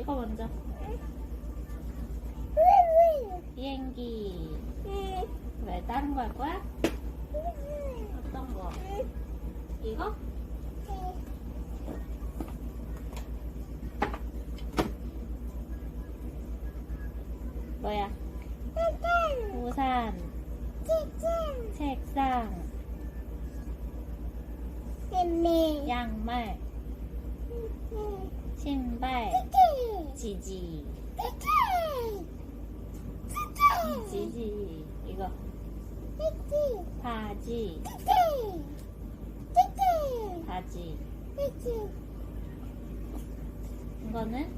이거 먼저. 비행기. 왜 다른 거 할 거야? 어떤 거? 이거? 뭐야? 우산, 책상, 양말, 신발, 지지, 지지. 이거 바지, 바지. 이거는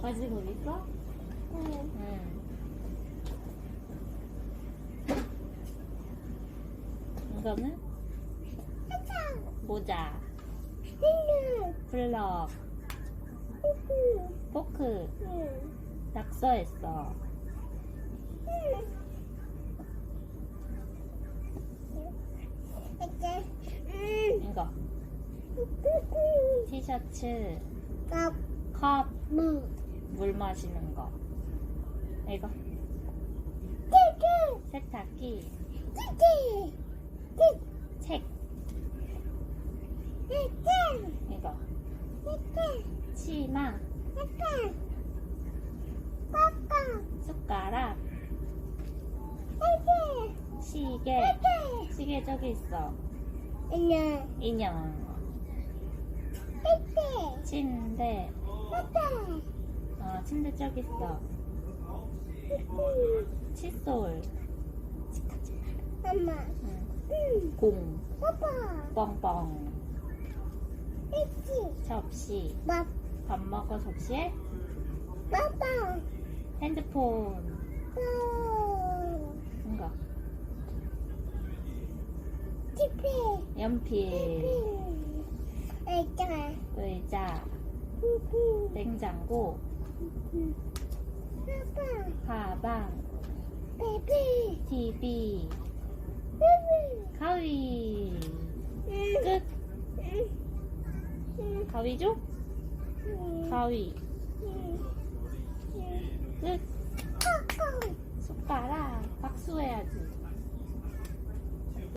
바지 거기 있어? 응. 이거는 모자, 블럭, 포크, 낙서했어. 이거. 티셔츠, 컵, 물 마시는 거. 이거. 세탁기, 책. 이거 치마, 숟가락, 시계. 시계 저기 있어. 인형, 침대. 어, 침대 저기 있어. 칫솔, 엄마, 응. 공, 뻥뻥, 접시. 밥, 밥 먹어 접시에? 아빠, 핸드폰. 또, 이거 TP, 연필, 의자, 의자, 냉장고, 아빠, 가방, 베비, TV, 베비, 가위. 끝. 가위죠? 가위. 끝.